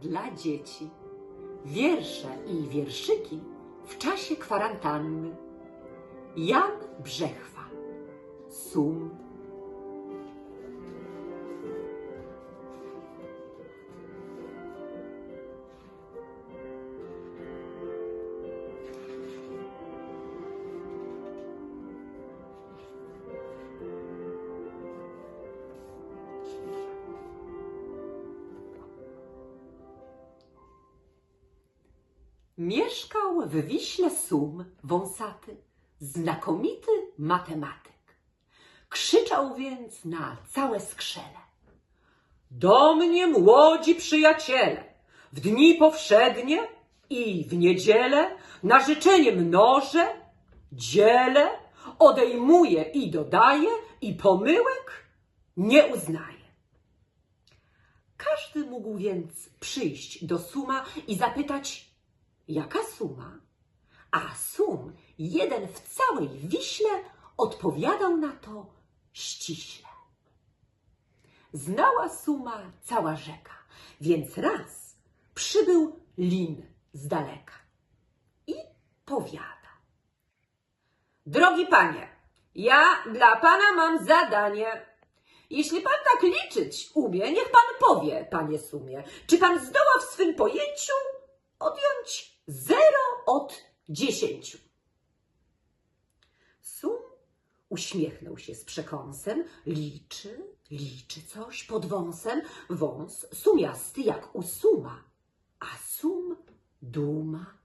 dla dzieci. Wiersze i wierszyki w czasie kwarantanny. Jan Brzechwa. Sum. Mieszkał w Wiśle Sum wąsaty, znakomity matematyk. Krzyczał więc na całe skrzele. Do mnie młodzi przyjaciele, w dni powszednie i w niedzielę na życzenie mnożę, dzielę, odejmuję i dodaję i pomyłek nie uznaję. Każdy mógł więc przyjść do Suma i zapytać, jaka suma? A Sum, jeden w całej Wiśle, odpowiadał na to ściśle. Znała Suma cała rzeka, więc raz przybył Lin z daleka i powiada. Drogi panie, ja dla pana mam zadanie. Jeśli pan tak liczyć umie, niech pan powie, panie Sumie, czy pan zdoła w swym pojęciu odjąć zero od dziesięciu. Sum uśmiechnął się z przekąsem, liczy, liczy coś pod wąsem, wąs sumiasty jak u suma, a sum duma,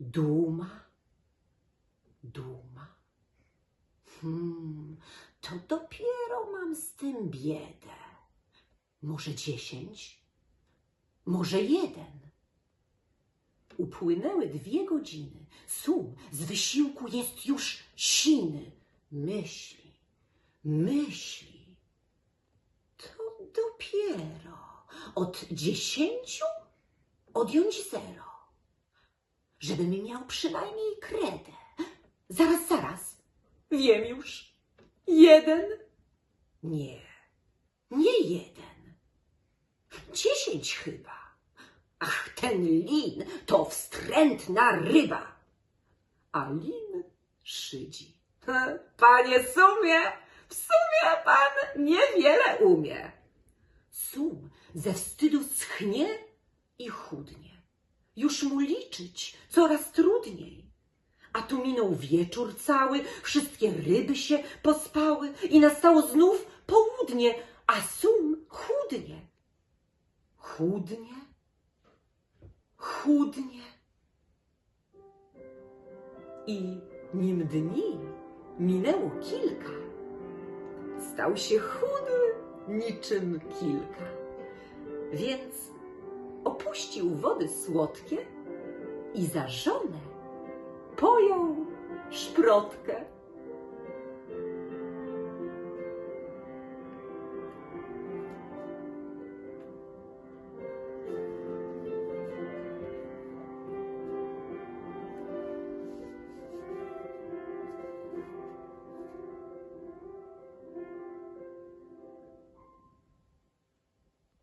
duma, duma. Hmm, to dopiero mam z tym biedę. Może dziesięć? Może jeden? Upłynęły dwie godziny. Sum z wysiłku jest już siny. Myśli, myśli. To dopiero od dziesięciu odjąć zero. Żebym miał przynajmniej kredę. Zaraz, zaraz. Wiem już. Jeden? Nie, nie jeden. Dziesięć chyba. Ach, ten lin to wstrętna ryba. A lin szydzi. "He, Panie Sumie, w sumie pan niewiele umie. Sum ze wstydu schnie i chudnie. Już mu liczyć coraz trudniej. A tu minął wieczór cały, wszystkie ryby się pospały i nastało znów południe, a sum chudnie. Chudnie, chudnie. I nim dni minęło kilka, stał się chudy niczym kilka. Więc opuścił wody słodkie i za żonę pojął szprotkę.